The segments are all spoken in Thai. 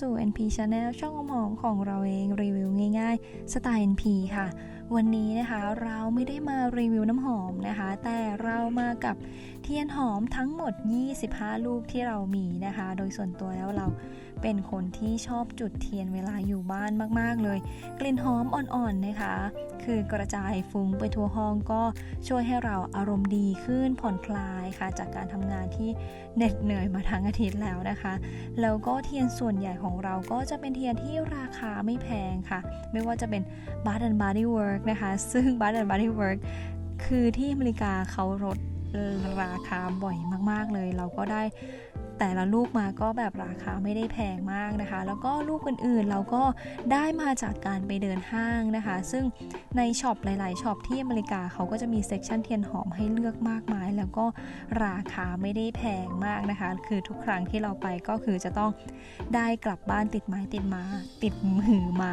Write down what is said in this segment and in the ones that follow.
สู่ NP Channel ช่องอมหอมของเราเองรีวิวง่ายๆ สไตล์ NP ค่ะวันนี้นะคะเราไม่ได้มารีวิวน้ำหอมนะคะ แต่เรามากับเทียนหอมทั้งหมด 25 ลูกที่เรามีนะคะ โดยส่วนตัวแล้วเราเป็นคนที่ชอบจุดเทียนเวลาอยู่บ้านมาก ๆ เลย กลิ่นหอมอ่อนๆนะคะ คือกระจายฟุ้งไปทั่วห้องก็ช่วยให้เราอารมณ์ดีขึ้นผ่อนคลายค่ะ จากการทำงานที่เหน็ดเหนื่อยมาทั้งอาทิตย์แล้วนะคะ แล้วก็เทียนส่วนใหญ่ของเราก็จะเป็นเทียนที่ราคาไม่แพงค่ะ ไม่ว่าจะเป็น Bath and Body Work นะคะ ซึ่ง Bath and Body Work คือที่อเมริกาเขาลดราคาบ่อยมาก ๆ เลย เราก็ได้ แต่ละลูกมาก็แบบราคาไม่ได้แพงมากนะคะ แล้วก็ลูกอื่นๆเราก็ได้มาจากการไปเดินห้างนะคะ ซึ่งในช็อปหลายๆช็อปที่อเมริกาเขาก็จะมีเซ็กชันเทียนหอมให้เลือกมากมาย แล้วก็ราคาไม่ได้แพงมากนะคะ คือทุกครั้งที่เราไปก็คือจะต้องได้กลับบ้านติดไม้ติดมาติดมือมา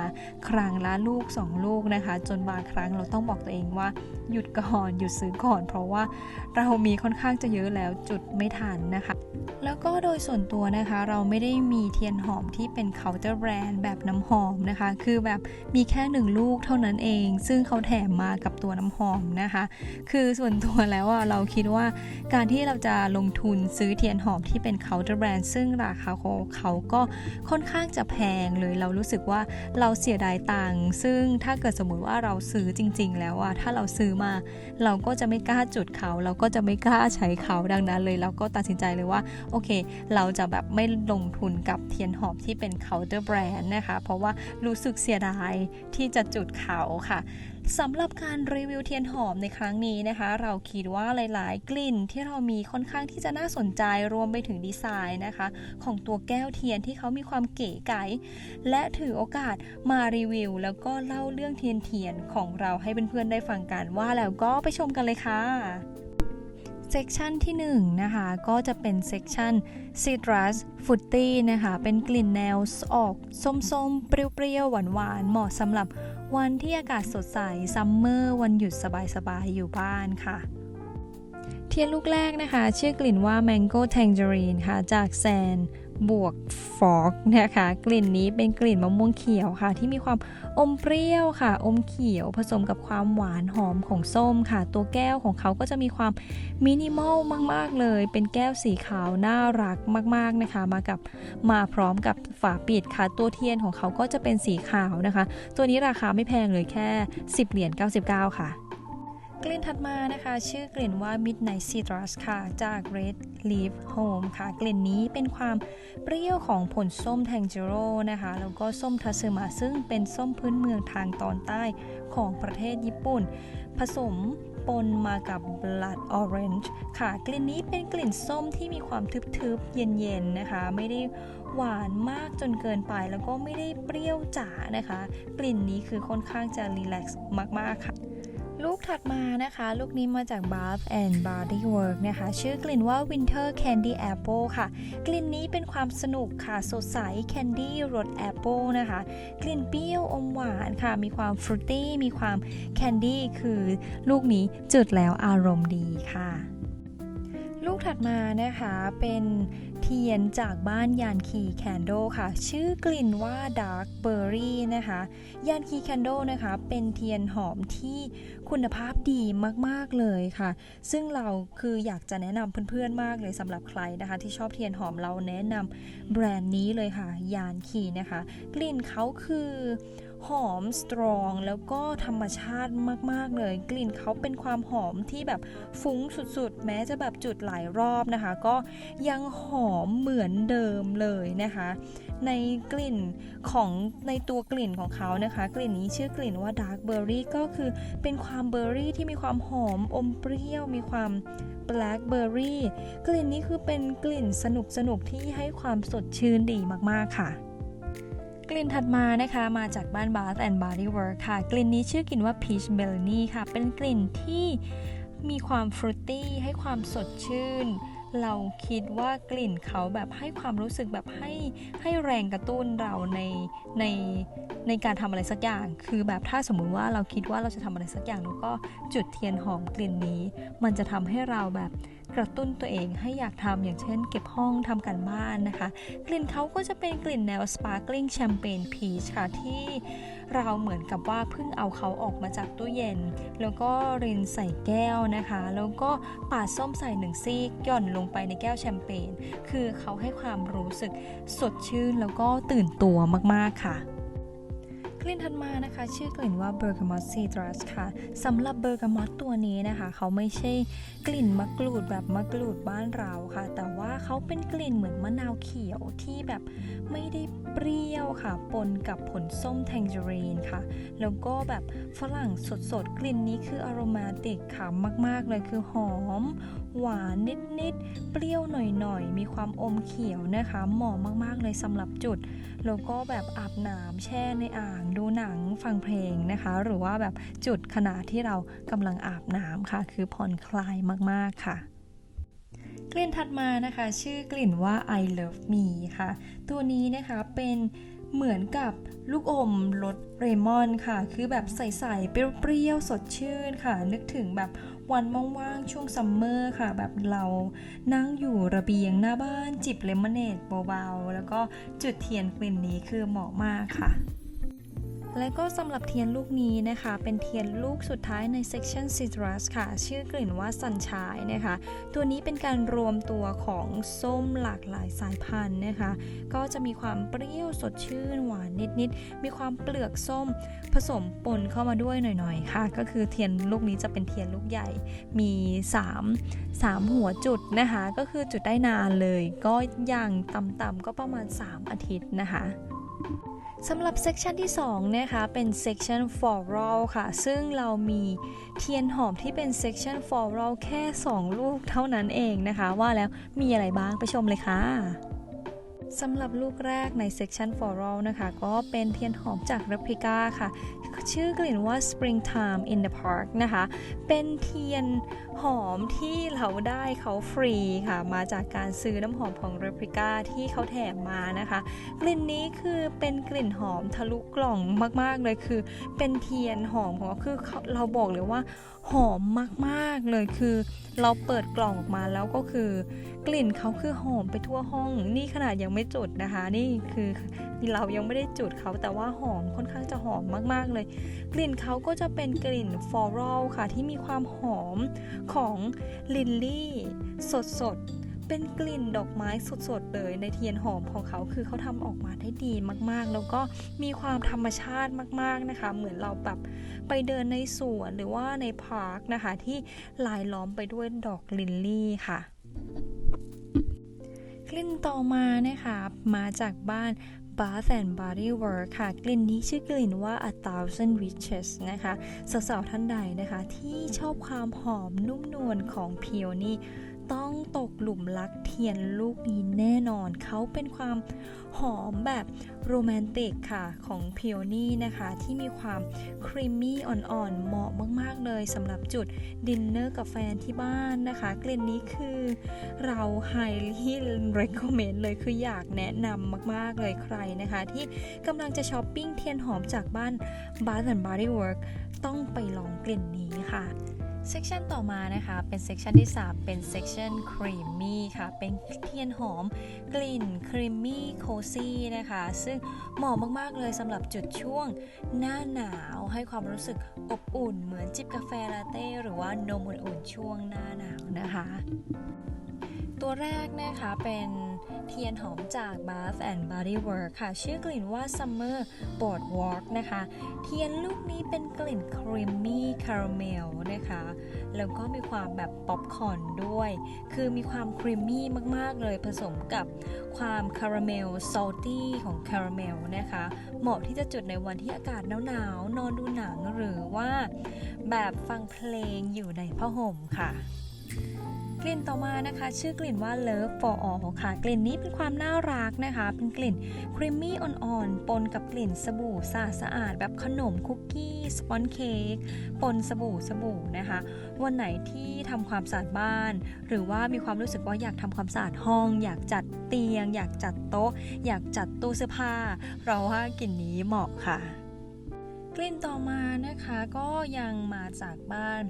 ครั้งละลูก 2 ลูกนะคะ จนบางครั้งเราต้องบอกตัวเองว่าหยุดก่อนหยุดซื้อก่อน เพราะว่าเรามีค่อนข้างจะเยอะแล้วจุดไม่ทันนะคะ แล้วก็็โดยส่วนตัวนะคะเราไม่ได้มีเทียนหอมที่เป็นเคาน์เตอร์แบรนด์แบบน้ำหอมนะคะ คือแบบมีแค่หนึ่งลูกเท่านั้นเอง ซึ่งเขาแถมมากับตัวน้ำหอมนะคะ คือส่วนตัวแล้วอะเราคิดว่าการที่เราจะลงทุนซื้อเทียนหอมที่เป็นเคาน์เตอร์แบรนด์ซึ่งราคาเขาเขาก็ค่อนข้างจะแพงเลยเรารู้สึกว่าเราเสียดายตังค์ซึ่งถ้าเกิดสมมุติว่าเราซื้อจริง ๆ แล้วอะถ้าเราซื้อมา เราก็จะไม่กล้าจุดเขา เราก็จะไม่กล้าใช้เขาดังนั้นเลยเราก็ตัดสินใจเลยว่าโอเคเราจะแบบไม่ลงทุนกับเทียนหอมที่เป็นเคาน์เตอร์แบรนด์นะคะ เพราะว่ารู้สึกเสียดายที่จะจุดเขาค่ะสำหรับการรีวิวเทียนหอมในครั้งนี้นะคะ เราคิดว่าหลาย ๆ กลิ่นที่เรามีค่อนข้างที่จะน่าสนใจรวมไปถึงดีไซน์นะคะ ของตัวแก้วเทียนที่เขามีความเก๋ไก๋และถือโอกาสมารีวิว แล้วก็เล่าเรื่องเทียนเทียนของเราให้เพื่อนๆได้ฟังกันว่าแล้วก็ไปชมกันเลยค่ะ เซกชันที่1นนะคะก็จะเป็นเซกชัน Citrus Fruity นะคะเป็นกลิ่นแนวออกส้มๆ เปรี้ยวๆ หวานๆ เหมาะสำหรับวันที่อากาศสดใสซัมเมอร์วันหยุดสบายๆ อยู่บ้านค่ะ เทียนลูกแรกนะคะ ชื่อกลิ่นว่า Mango Tangerine ค่ะจากแซน บวกฟอกนะคะ กลิ่นนี้เป็นกลิ่นมะม่วงเขียวค่ะ ที่มีความอมเปรี้ยวค่ะ อมเขียวผสมกับความหวานหอมของส้มค่ะ ตัวแก้วของเขาก็จะมีความมินิมอลมาก ๆ เลย เป็นแก้วสีขาวน่ารักมาก ๆ นะคะ มากับมาพร้อมกับฝาปิดค่ะ ตัวเทียนของเขาก็จะเป็นสีขาวนะคะ ตัวนี้ราคาไม่แพงเลยแค่ 10 เหรียญ 99 ค่ะ กลิ่นถัดมานะคะ ชื่อกลิ่นว่า Midnight Citrus ค่ะ จาก Red Leaf Home ค่ะ กลิ่นนี้เป็นความเปรี้ยวของผลส้มแทงจิโร่นะคะ แล้วก็ส้มทัสึมะซึ่งเป็นส้มพื้นเมืองทางตอนใต้ของประเทศญี่ปุ่น ผสมปนมากับ Blood Orange ค่ะ กลิ่นนี้เป็นกลิ่นส้มที่มีความทึบๆ เย็นๆ นะคะ ไม่ได้หวานมากจนเกินไป แล้วก็ไม่ได้เปรี้ยวจ๋านะคะ กลิ่นนี้คือค่อนข้างจะรีแลกซ์มากๆ ค่ะ ลูกถัดมานะคะ ลูกนี้มาจาก Bath and Body Work นะคะ ชื่อกลิ่นว่า Winter Candy Apple ค่ะ กลิ่นนี้เป็นความสนุกค่ะ สดใส Candy รสแอปเปิลนะคะ กลิ่นเปรี้ยวอมหวานค่ะ มีความฟรุตตี้ มีความแคนดี้ คือลูกนี้จุดแล้วอารมณ์ดีค่ะ ลูกถัดมานะคะเป็นเทียนจากบ้านยานคีแคนโดค่ะ ชื่อกลิ่นว่า Dark Berry นะคะ ยานคีแคนโดนะคะ เป็นเทียนหอมที่คุณภาพดีมากๆเลยค่ะ ซึ่งเราคืออยากจะแนะนำเพื่อนๆมากเลยสำหรับใครนะคะ ที่ชอบเทียนหอมเราแนะนำแบรนด์นี้เลยค่ะ ยานคีนะคะ กลิ่นเขาคือ หอมสตรองแล้วก็ธรรมชาติมาก ๆ เลย กลิ่นเขาเป็นความหอมที่แบบฟุ้งสุด ๆ แม้จะแบบจุดหลายรอบนะคะ ก็ยังหอมเหมือนเดิมเลยนะคะ ในกลิ่นของในตัวกลิ่นของเขานะคะ กลิ่นนี้ชื่อกลิ่นว่า Dark Berry ก็คือเป็นความเบอร์รี่ที่มีความหอมอมเปรี้ยวมีความ Blackberry กลิ่นนี้คือเป็นกลิ่นสนุกสนุกที่ให้ความสดชื่นดีมากๆค่ะ กลิ่นถัดมานะคะมาจากบ้าน Bath and Body Work ค่ะ กลิ่นนี้ชื่อกลิ่นว่า Peach Melony ค่ะ เป็นกลิ่นที่มีความฟรุตตี้ให้ความสดชื่น เราคิดว่ากลิ่นเขาแบบให้ความรู้สึกแบบให้ให้แรงกระตุ้นเราในในในการทำอะไรสักอย่าง คือแบบถ้าสมมุติว่าเราคิดว่าเราจะทำอะไรสักอย่างแล้วก็จุดเทียนหอมกลิ่นนี้ มันจะทำให้เราแบบ กระตุ้นตัวเองให้อยากทำอย่างเช่นเก็บห้องทำกันบ้านนะคะ กลิ่นเขาก็จะเป็นกลิ่นแนว sparkling champagne peach ค่ะ ที่เราเหมือนกับว่าเพิ่งเอาเขาออกมาจากตู้เย็น แล้วก็รินใส่แก้วนะคะ แล้วก็ปาดส้มใส่หนึ่งซีกหย่อนลงไปในแก้วแชมเปญคือเขาให้ความรู้สึกสดชื่นแล้วก็ตื่นตัวมากๆค่ะ กลิ่นถัดมานะคะ ชื่อกลิ่นว่า Bergamot Citrus ค่ะสำหรับ Bergamot ตัวนี้นะคะ เขาไม่ใช่กลิ่นมะกรูดแบบมะกรูดบ้านเราค่ะ แต่ว่าเขาเป็นกลิ่นเหมือนมะนาวเขียวที่แบบไม่ได้เปรี้ยวค่ะ ปนกับผลส้มแทงเจอรีนค่ะ แล้วก็แบบฝรั่งสดๆ กลิ่นนี้คืออ r o มาติกค่ะมาก ๆ เลยคือหอมหวานนิดๆ เปรี้ยวหน่อยๆ มีความอมเขียวนะคะ เหมาะมากๆเลยสำหรับจุด แล้วก็แบบอาบน้ำแช่ในอ่าง ดูหนังฟังเพลงนะคะ หรือว่าแบบจุดขณะที่เรากำลังอาบน้ำค่ะ คือผ่อนคลายมากๆค่ะกลิ่นถัดมานะคะ ชื่อกลิ่นว่า I love me ค่ะ ตัวนี้นะคะเป็นเหมือนกับลูกอมรสเรมอนค่ะ คือแบบใสๆเปรี้ยวๆสดชื่นค่ะ นึกถึงแบบ วันว่างๆช่วงซัมเมอร์ค่ะ แบบเรานั่งอยู่ระเบียงหน้าบ้านจิบเลมอนเนดเบาๆ แล้วก็จุดเทียนกลิ่นนี้คือเหมาะมากค่ะ และก็สำหรับเทียนลูกนี้นะคะ เป็นเทียนลูกสุดท้ายใน section citrus ค่ะ ชื่อกลิ่นว่า sunshine นะคะ ตัวนี้เป็นการรวมตัวของส้มหลากหลายสายพันธุ์นะคะ ก็จะมีความเปรี้ยวสดชื่นหวานนิดๆ มีความเปลือกส้มผสมปนเข้ามาด้วยหน่อยๆ ค่ะ ก็คือเทียนลูกนี้จะเป็นเทียนลูกใหญ่ มี 3 3 หัวจุดนะคะ ก็คือจุดได้นานเลย ก็อย่างต่ำๆก็ประมาณ 3 อาทิตย์นะคะ สำหรับเซกชันที่2นะคะเป็นเซกชัน floral ค่ะ ซึ่งเรามีเทียนหอมที่เป็นเซกชัน floral แค่ 2 ลูกเท่านั้นเองนะคะ ว่าแล้วมีอะไรบ้างไปชมเลยค่ะ สำหรับลูกแรกในเซกชัน floral นะคะ ก็เป็นเทียนหอมจาก Replica ค่ะ ชื่อกลิ่นว่า springtime in the park นะคะ เป็นเทียนหอมที่เราได้เขาฟรีค่ะ มาจากการซื้อน้ำหอมของ Replica ที่เขาแถมมานะคะ กลิ่นนี้คือเป็นกลิ่นหอมทะลุกล่องมาก ๆ เลยคือ เป็นเทียนหอมของคือเราบอกเลยว่า หอมมากๆเลยคือ เราเปิดกล่องออกมาแล้วก็คือ กลิ่นเขาคือหอมไปทั่วห้อง นี่ขนาดยังไม่จุดนะคะ นี่คือเรายังไม่ได้จุดเขาแต่ว่าหอมค่อนข้างจะหอมมากๆเลย กลิ่นเขาก็จะเป็นกลิ่นฟลอรัลค่ะที่มีความหอมของลินลี่สดๆ เป็นกลิ่นดอกไม้สดๆเลยในเทียนหอมของเขาคือเขาทำออกมาได้ดีมากๆ แล้วก็มีความธรรมชาติมากๆนะคะ เหมือนเราแบบไปเดินในสวนหรือว่าในพาร์คนะคะ ที่ลายล้อมไปด้วยดอกลินลี่ค่ะกลิ่นต่อมานะคะมาจากบ้าน Bath and Body Work ค่ะ กลิ่นนี้ชื่อกลิ่นว่า A Thousand Witches นะคะสาวๆท่านใดนะคะ ที่ชอบความหอมนุ่มนวลของเพียวนี่ ต้องตกหลุมรักเทียนลูกนี้แน่นอน เขาเป็นความหอมแบบโรแมนติกค่ะของพิโอนี่นะคะ ที่มีความครีมมี่อ่อนๆ เหมาะมากๆเลยสำหรับจุดดินเนอร์กับแฟนที่บ้านนะคะ กลิ่นนี้คือเรา highly recommend เลยคืออยากแนะนำมากๆเลยใครนะคะ ที่กำลังจะช้อปปิ้งเทียนหอมจากบ้าน Bath and Body Work ต้องไปลองกลิ่นนี้ค่ะ เซกชันต่อมานะคะ เป็นเซกชันที่ 3 เป็นเซกชันครีมมี่ค่ะ เป็นเทียนหอมกลิ่นครีมมี่โคซี่นะคะ ซึ่งเหมาะมากๆเลยสำหรับจุดช่วงหน้าหนาวให้ความรู้สึกอบอุ่นเหมือนจิบกาแฟลาเต้ หรือว่านมอุ่นๆช่วงหน้าหนาวนะคะ ตัวแรกนะคะเป็นเทียนหอมจาก Bath and Body Works ค่ะ ชื่อกลิ่นว่า Summer Boardwalk นะคะ เทียนลูกนี้เป็นกลิ่นครีมมี่คาราเมลนะคะ แล้วก็มีความแบบป๊อปคอร์นด้วย คือมีความครีมมี่มาก ๆ เลยผสมกับความคาราเมลซอลตี้ของคาราเมลนะคะ เหมาะที่จะจุดในวันที่อากาศหนาวๆนอนดูหนังหรือว่าแบบฟังเพลงอยู่ในผ้าห่มค่ะ กลิ่นต่อมานะคะ ชื่อกลิ่นว่า Love for All ค่ะ กลิ่นนี้เป็นความน่ารักนะคะ เป็นกลิ่นครีมมี่อ่อนๆ ปนกับกลิ่นสบู่สะอาดสะอาด แบบขนมคุกกี้สปอนเค้กปนสบู่สบู่นะคะ วันไหนที่ทำความสะอาดบ้าน หรือว่ามีความรู้สึกว่าอยากทำความสะอาดห้อง อยากจัดเตียง อยากจัดโต๊ะ อยากจัดตู้เสื้อผ้า เราว่ากลิ่นนี้เหมาะค่ะ กลิ่นต่อมานะคะก็ยังมาจากบ้าน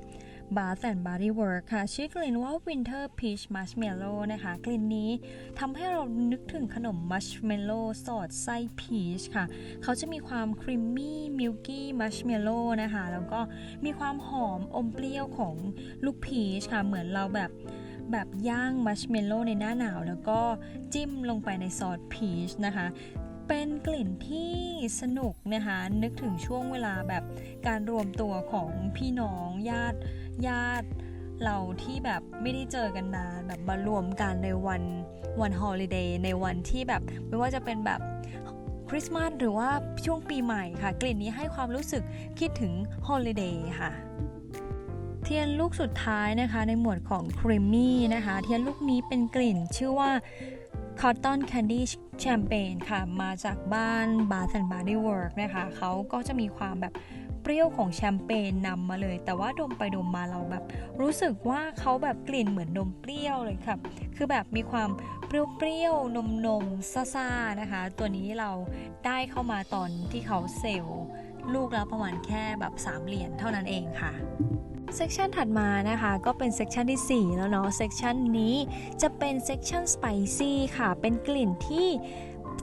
Bath and Body Works ค่ะชื่อกลิ่นว่า Winter Peach Marshmallow นะคะ กลิ่นนี้ทำให้เรานึกถึงขนมมัชเมลโล่สอดไส้พีชค่ะ เขาจะมีความครีมมี่มิลกี้มัชเมลโล่นะคะ แล้วก็มีความหอมอมเปรี้ยวของลูกพีชค่ะ เหมือนเราแบบแบบย่างมัชเมลโล่ในหน้าหนาว แล้วก็จิ้มลงไปในซอสพีชนะคะเป็นกลิ่นที่สนุกนะคะ นึกถึงช่วงเวลาแบบการรวมตัวของพี่น้องญาติ ญาติเราที่แบบไม่ได้เจอกันนานแบบมารวมกันในวันวันฮอลิเดย์ในวันที่แบบไม่ว่าจะเป็นแบบคริสต์มาสหรือว่าช่วงปีใหม่ค่ะ กลิ่นนี้ให้ความรู้สึกคิดถึงฮอลิเดย์ค่ะเทียนลูกสุดท้ายนะคะ ในหมวดของครีมมี่นะคะเทียนลูกนี้เป็นกลิ่นชื่อว่า Cotton Candy Champagne ค่ะ มาจากบ้าน Bath and bodywork นะคะเขาก็จะมีความแบบ เปรี้ยวของแชมเปญนำมาเลย แต่ว่าดมไปดมมาเราแบบ รู้สึกว่าเขาแบบกลิ่นเหมือนนมเปรี้ยวเลยค่ะ คือแบบมีความเปรี้ยวๆนมนมๆซ่าๆนะคะ ตัวนี้เราได้เข้ามาตอนที่เขาเซลล์ลูกแล้วประมาณแค่แบบ3เหรียญเท่านั้นเองค่ะเซกชันถัดมานะคะก็เป็นเซกชันที่ 4 แล้วเนาะเซกชันนี้จะเป็นเซกชันสไปซี่ค่ะ เป็นกลิ่นที่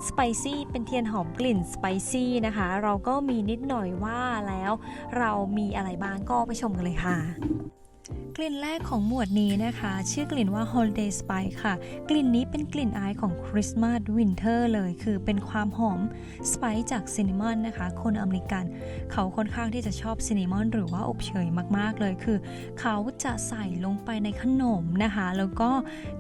สไปซี่เป็นเทียนหอมกลิ่นสไปซี่นะคะ เราก็มีนิดหน่อยว่าแล้วเรามีอะไรบ้างก็ไปชมกันเลยค่ะ กลิ่นแรกของหมวดนี้นะคะ ชื่อกลิ่นว่า Holiday Spice ค่ะ กลิ่นนี้เป็นกลิ่นอายของคริสต์มาสวินเทอร์เลย คือเป็นความหอมสไปซ์จากซินนามอนนะคะ คนอเมริกัน เขาค่อนข้างที่จะชอบซินนามอนหรือว่าอบเชยมาก ๆ เลย คือ เขาจะใส่ลงไปในขนมนะคะ แล้วก็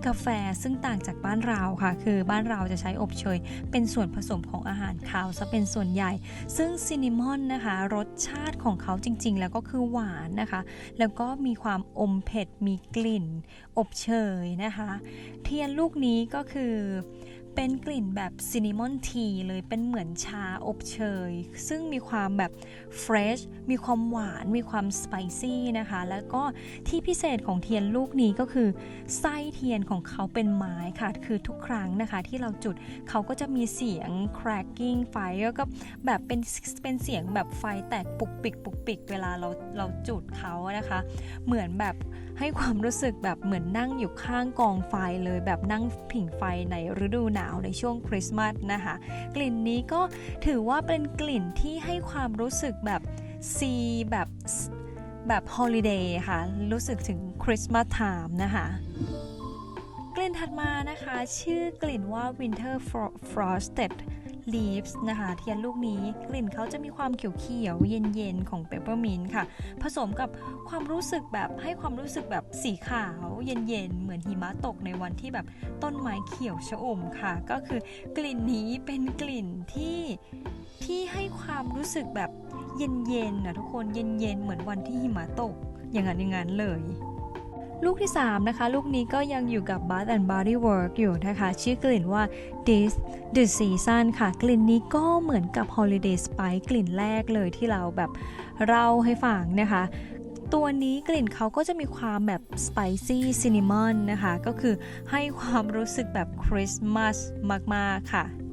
กาแฟซึ่งต่างจากบ้านเราค่ะ คือบ้านเราจะใช้อบเชย เป็นส่วนผสมของอาหารคาวซะเป็นส่วนใหญ่ ซึ่งซินนามอนนะคะ รสชาติของเขาจริง ๆ แล้วก็คือหวานนะคะ แล้วก็มีความอมเผ็ดมีกลิ่น อบเชยนะคะ เทียนลูกนี้ก็คือ เป็นกลิ่นแบบซินนามอนทีเลยเป็นเหมือนชาอบเชย ซึ่งมีความแบบเฟรชมีความหวาน มีความสไปซี่นะคะ แล้วก็ที่พิเศษของเทียนลูกนี้ก็คือไส้เทียนของเขาเป็นไม้ค่ะ คือทุกครั้งนะคะที่เราจุดเขาก็จะมีเสียง cracking ไฟแล้วก็แบบเป็นเป็นเสียงแบบไฟแตกปุกปิกปุกปิกเวลาเราเราจุดเขานะคะ เหมือนแบบ ให้ความรู้สึกแบบเหมือนนั่งอยู่ข้างกองไฟเลยแบบนั่งผิงไฟในฤดูหนาวในช่วงคริสต์มาสนะคะ กลิ่นนี้ก็ถือว่าเป็นกลิ่นที่ให้ความรู้สึกแบบซีแบบแบบฮอลิเดย์ค่ะ รู้สึกถึงคริสต์มาสไทม์นะคะกลิ่นถัดมานะคะ ชื่อกลิ่นว่า Winter Frosted Leaves นะคะ เทียนลูกนี้กลิ่นเขาจะมีความเขียวๆ เย็นๆ ของเปปเปอร์มินต์ค่ะ ผสมกับความรู้สึกแบบให้ความรู้สึกแบบสีขาวเย็นๆ เหมือนหิมะตกในวันที่แบบต้นไม้เขียวชอุ่มค่ะ ก็คือกลิ่นนี้เป็นกลิ่นที่ที่ให้ความรู้สึกแบบเย็นๆนะทุกคนเย็นๆ เหมือนวันที่หิมะตก อย่างนั้นอย่างนั้นเลย ลูกที่ 3 นะคะ ลูกนี้ก็ยังอยู่กับ Bath and Bodywork อยู่นะคะ ชื่อกลิ่นว่า This The Season ค่ะ กลิ่นนี้ก็เหมือนกับ Holiday Spice กลิ่นแรกเลยที่เราแบบเล่าให้ฟังนะคะตัวนี้กลิ่นเขาก็จะมีความแบบ spicy cinnamon นะคะ ก็คือให้ความรู้สึกแบบคริสต์มาสมาก ๆ ค่ะ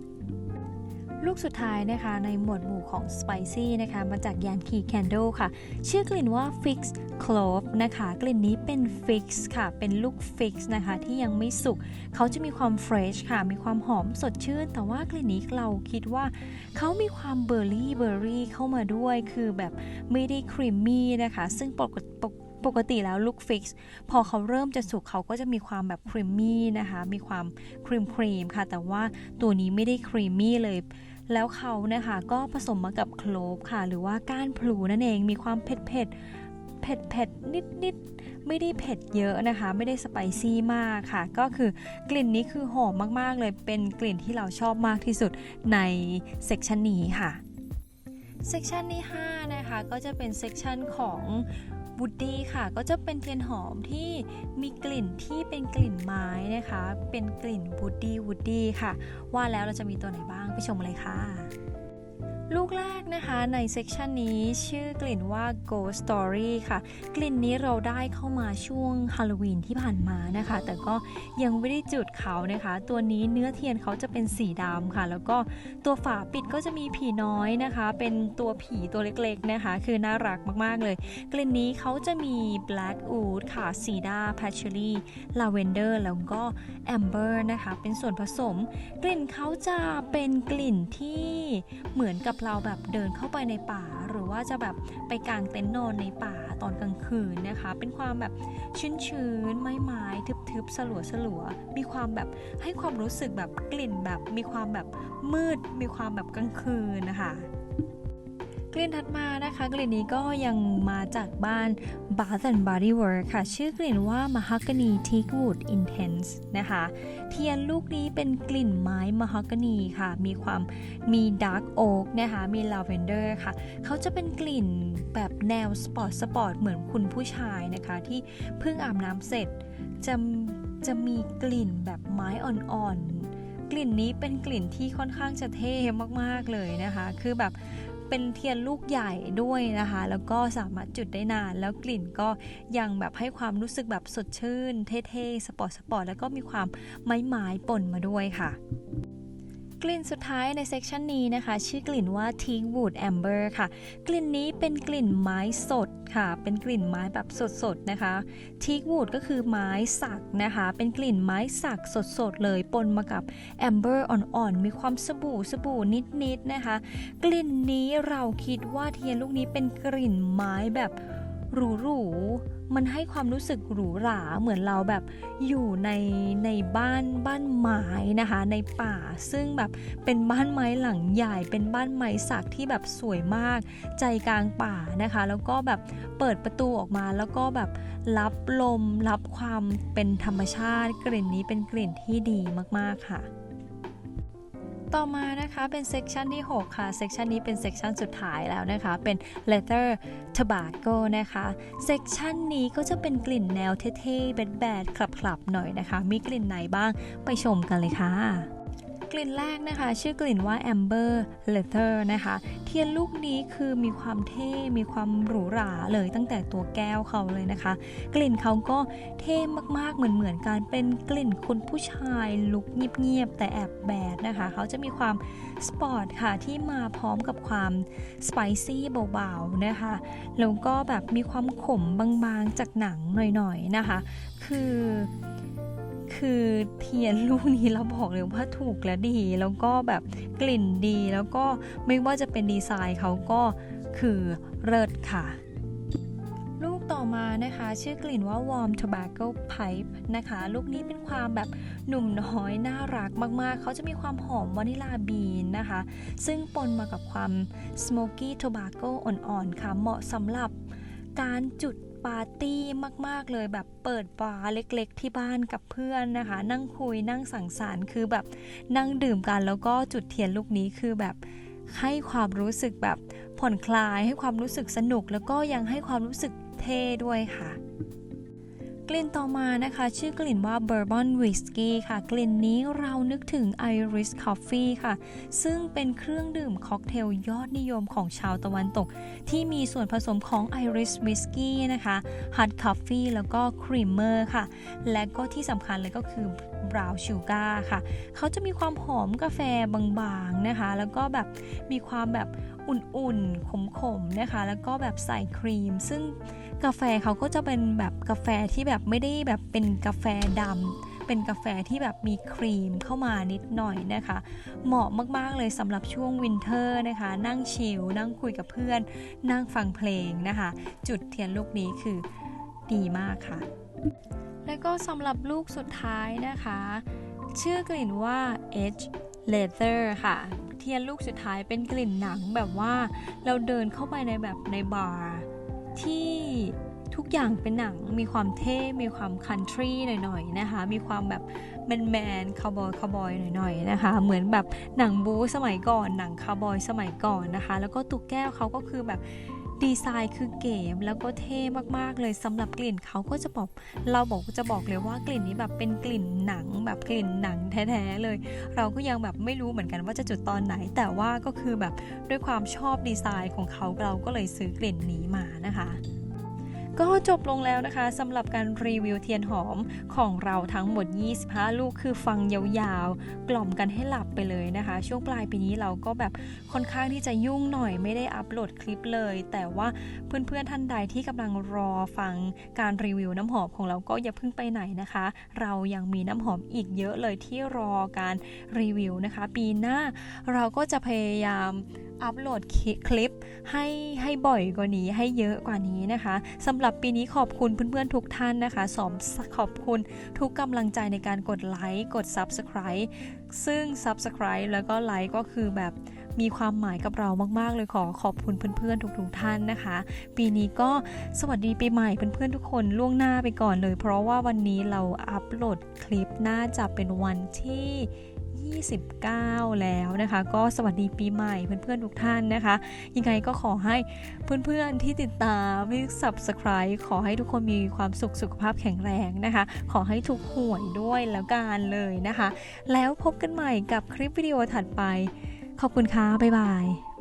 ลูกสุดท้ายนะคะในหมวดหมู่ของ Spicy นะคะ มาจากยานคี Candle ค่ะ ชื่อกลิ่นว่า Fix Clove นะคะ กลิ่นนี้เป็น Fix ค่ะ เป็นลูก Fix นะคะ ที่ยังไม่สุก เขาจะมีความ Fresh ค่ะ มีความหอมสดชื่น แต่ว่ากลิ่นนี้เราคิดว่า เขามีความเบอร์รี่เบอร์รี่เข้ามาด้วย คือแบบไม่ได้ครีมมี่นะคะ ซึ่งปกติปกติแล้วลูกฟิกซ์พอเขาเริ่มจะสุกเขาก็จะมีความแบบครีมมี่นะคะ มีความครีมครีมค่ะ แต่ว่าตัวนี้ไม่ได้ครีมมี่เลย แล้วเขานะคะก็ผสมมากับโคลฟค่ะ หรือว่าก้านพลูนั่นเองมีความเผ็ดเผ็ดเผ็ดเผ็ดนิดนิดไม่ได้เผ็ดเยอะนะคะ ไม่ได้สไปซี่มากค่ะ ก็คือกลิ่นนี้คือหอมมากๆเลยเป็นกลิ่นที่เราชอบมากที่สุดในเซกชันนี้ค่ะเซกชันที่5นะคะก็จะเป็นเซกชันของวูดดี้ค่ะ ก็จะเป็นเทียนหอมที่มีกลิ่นที่เป็นกลิ่นไม้นะคะ เป็นกลิ่นวูดดี้วูดดี้ค่ะ ว่าแล้วเราจะมีตัวไหนบ้าง ไปชมเลยค่ะ ลูกแรกนะคะในเซกชันนี้ชื่อกลิ่นว่า Ghost Story ค่ะ กลิ่นนี้เราได้เข้ามาช่วงฮาโลวีนที่ผ่านมานะคะ แต่ก็ยังไม่ได้จุดเขานะคะ ตัวนี้เนื้อเทียนเขาจะเป็นสีดำค่ะ แล้วก็ตัวฝาปิดก็จะมีผีน้อยนะคะ เป็นตัวผีตัวเล็กๆนะคะ คือน่ารักมากๆเลย กลิ่นนี้เขาจะมี Black Oud ค่ะซีดา Patchouli Lavender แล้วก็ Amber นะคะ เป็นส่วนผสม กลิ่นเขาจะเป็นกลิ่นที่เหมือนกับเราแบบเดินเข้าไปในป่า หรือว่าจะแบบไปกางเต็นท์นอนในป่าตอนกลางคืนนะคะ เป็นความแบบชื้นๆไม้ไม้ทึบๆสลัวสลัวมีความแบบให้ความรู้สึกแบบกลิ่นแบบมีความแบบมืด มีความแบบกลางคืนนะคะ กลิ่นถัดมานะคะ กลิ่นนี้ก็ยังมาจากบ้าน Bath and Body Works ค่ะ ชื่อกลิ่นว่า Mahogany Teak Wood Intense นะคะ เทียนลูกนี้เป็นกลิ่นไม้ Mahogany ค่ะ มีความมี Dark Oak นะคะ มี Lavender ค่ะ เขาจะเป็นกลิ่นแบบแนวสปอร์ตสปอร์ตเหมือนคุณผู้ชายนะคะ ที่เพิ่งอาบน้ำเสร็จจะจะมีกลิ่นแบบไม้อ่อนๆ กลิ่นนี้เป็นกลิ่นที่ค่อนข้างจะเท่มากๆเลยนะคะ คือแบบ เป็นเทียนลูกใหญ่ด้วยนะคะ แล้วก็สามารถจุดได้นาน แล้วกลิ่นก็ยังแบบให้ความรู้สึกแบบสดชื่น เท่ๆ สปอร์ตสปอร์ตแล้วก็มีความไม้ไม้ปนมาด้วยค่ะ กลิ่นสุดท้ายในเซกชันนี้นะคะ ชื่อกลิ่นว่า Teak Wood Amber ค่ะ กลิ่นนี้เป็นกลิ่นไม้สดค่ะ เป็นกลิ่นไม้แบบสดๆนะคะ Teak Wood ก็คือไม้สักนะคะ เป็นกลิ่นไม้สักสดๆเลยปนมากับ Amber อ่อนๆ มีความสบู่สบู่นิดๆนะคะ กลิ่นนี้เราคิดว่าเทียนลูกนี้เป็นกลิ่นไม้แบบ หรูๆมันให้ความรู้สึกหรูหราเหมือนเราแบบอยู่ในในบ้านบ้านไม้นะคะ ในป่าซึ่งแบบเป็นบ้านไม้หลังใหญ่ เป็นบ้านไม้สักที่แบบสวยมาก ใจกลางป่านะคะ แล้วก็แบบเปิดประตูออกมาแล้วก็แบบรับลมรับความเป็นธรรมชาติ กลิ่นนี้เป็นกลิ่นที่ดีมากๆค่ะ ต่อมานะคะเป็นเซกชันที่ 6 ค่ะ เซกชันนี้เป็นเซกชันสุดท้ายแล้วนะคะ เป็น leather tobacco นะคะ เซกชันนี้ก็จะเป็นกลิ่นแนวเท่ๆแบดๆคลับๆหน่อยนะคะ มีกลิ่นไหนบ้างไปชมกันเลยค่ะ ลิ่นแรกนะคะ ชื่อกลิ่นว่า amber leather นะคะ เทียนลูกนี้คือมีความเท่ มีความหรูหราเลยตั้งแต่ตัวแก้วเขาเลยนะคะ กลิ่นเขาก็เท่มากๆเหมือนเหมือนกันเป็นกลิ่นคุณผู้ชายลุกเงียบๆแต่แอบแบดนะคะ เขาจะมีความสปอร์ตค่ะที่มาพร้อมกับความสไปซี่เบาๆนะคะแล้วก็แบบมีความขมบางๆจากหนังหน่อยๆนะคะ คือ คือเทียนลูกนี้เราบอกเลยว่าถูกและดี แล้วก็แบบกลิ่นดี แล้วก็ไม่ว่าจะเป็นดีไซน์เขาก็คือเลิศค่ะ ลูกต่อมานะคะ ชื่อกลิ่นว่า warm tobacco pipe นะคะ ลูกนี้เป็นความแบบหนุ่มน้อยน่ารักมากๆ เขาจะมีความหอมวานิลาบีนนะคะ ซึ่งปนมากับความ smoky tobacco อ่อนๆค่ะ เหมาะสำหรับการจุด ปาร์ตี้มาก ๆ เลยแบบเปิดบาร์เล็กๆ ที่บ้านกับเพื่อนนะคะ นั่งคุยนั่งสังสรรค์คือแบบนั่งดื่มกันแล้วก็จุดเทียนลูกนี้คือแบบให้ความรู้สึกแบบผ่อนคลายให้ความรู้สึกสนุก แล้วก็ยังให้ความรู้สึกเท่ด้วยค่ะ กลิ่นต่อมานะคะ ชื่อกลิ่นว่า Bourbon Whiskey ค่ะ กลิ่นนี้เรานึกถึง Irish Coffee ค่ะ ซึ่งเป็นเครื่องดื่มค็อกเทลยอดนิยมของชาวตะวันตก ที่มีส่วนผสมของ Irish Whiskey นะคะ Hard Coffee แล้วก็ Creamer ค่ะ และก็ที่สำคัญเลยก็คือ Brown Sugar ค่ะ เขาจะมีความหอมกาแฟบางๆนะคะ แล้วก็แบบมีความแบบอุ่นๆ ขมๆ นะคะ แล้วก็แบบใส่ครีม ซึ่ง กาแฟเขาก็จะเป็นแบบกาแฟที่แบบไม่ได้แบบเป็นกาแฟดำเป็นกาแฟที่แบบมีครีมเข้ามานิดหน่อยนะคะ เหมาะมากๆเลยสำหรับช่วงวินเทอร์นะคะ นั่งชิลนั่งคุยกับเพื่อน นั่งฟังเพลงนะคะ จุดเทียนลูกนี้คือดีมากค่ะ แล้วก็สำหรับลูกสุดท้ายนะคะ ชื่อกลิ่นว่า Edge Leather ค่ะเทียนลูกสุดท้ายเป็นกลิ่นหนังแบบว่าเราเดินเข้าไปในแบบในบาร์ ที่ทุกอย่างเป็นหนังมีความเท่ มีความคันทรีหน่อยๆนะคะ มีความแบบแมนแมนคาวบอยคาวบอยหน่อยๆนะคะ เหมือนแบบหนังบู๊สมัยก่อน หนังคาวบอยสมัยก่อนนะคะ แล้วก็ตุกแก้วเขาก็คือแบบ ดีไซน์คือเก๋แล้วก็เท่มากๆเลยสำหรับกลิ่นเขาก็จะบอกเราบอกจะบอกเลยว่ากลิ่นนี้แบบเป็นกลิ่นหนังแบบกลิ่นหนังแท้ๆเลย เราก็ยังแบบไม่รู้เหมือนกันว่าจะจุดตอนไหน แต่ว่าก็คือแบบด้วยความชอบดีไซน์ของเขาเราก็เลยซื้อกลิ่นนี้มานะคะ ก็จบลงแล้วนะคะสำหรับการรีวิวเทียนหอมของเราทั้งหมด 25 ลูกคือฟังยาวๆ กล่อมกันให้หลับไปเลยนะคะ ช่วงปลายปีนี้เราก็แบบค่อนข้างที่จะยุ่งหน่อยไม่ได้อัปโหลดคลิปเลย แต่ว่าเพื่อนๆท่านใดที่กำลังรอฟังการรีวิวน้ำหอมของเราก็อย่าเพิ่งไปไหนนะคะ เรายังมีน้ำหอมอีกเยอะเลยที่รอการรีวิวนะคะ ปีหน้าเราก็จะพยายามอัปโหลดคลิปให้ให้บ่อยกว่านี้ให้เยอะกว่านี้นะคะสำหรับปีนี้ขอบคุณเพื่อนๆทุกท่านนะคะสอมขอบคุณทุกกำลังใจในการกดไลค์กด Subscribe ซึ่ง Subscribe แล้วก็ไลค์ก็คือแบบมีความหมายกับเรามาก ๆ เลยขอขอบคุณเพื่อนๆทุกๆท่านนะคะ ปีนี้ก็สวัสดีปีใหม่เพื่อนๆทุกคนล่วงหน้าไปก่อนเลย เพราะว่าวันนี้เราอัปโหลดคลิปน่าจะเป็นวันที่ 29 แล้วนะคะ ก็สวัสดีปีใหม่เพื่อนๆทุกท่านนะคะ ยังไงก็ขอให้เพื่อนๆที่ติดตามที่ subscribe ขอให้ทุกคนมีความสุขสุขภาพแข็งแรงนะคะ ขอให้ทุกหวยด้วยแล้วกันเลยนะคะ แล้วพบกันใหม่กับคลิปวิดีโอถัดไป ขอบคุณค่ะบ๊ายบาย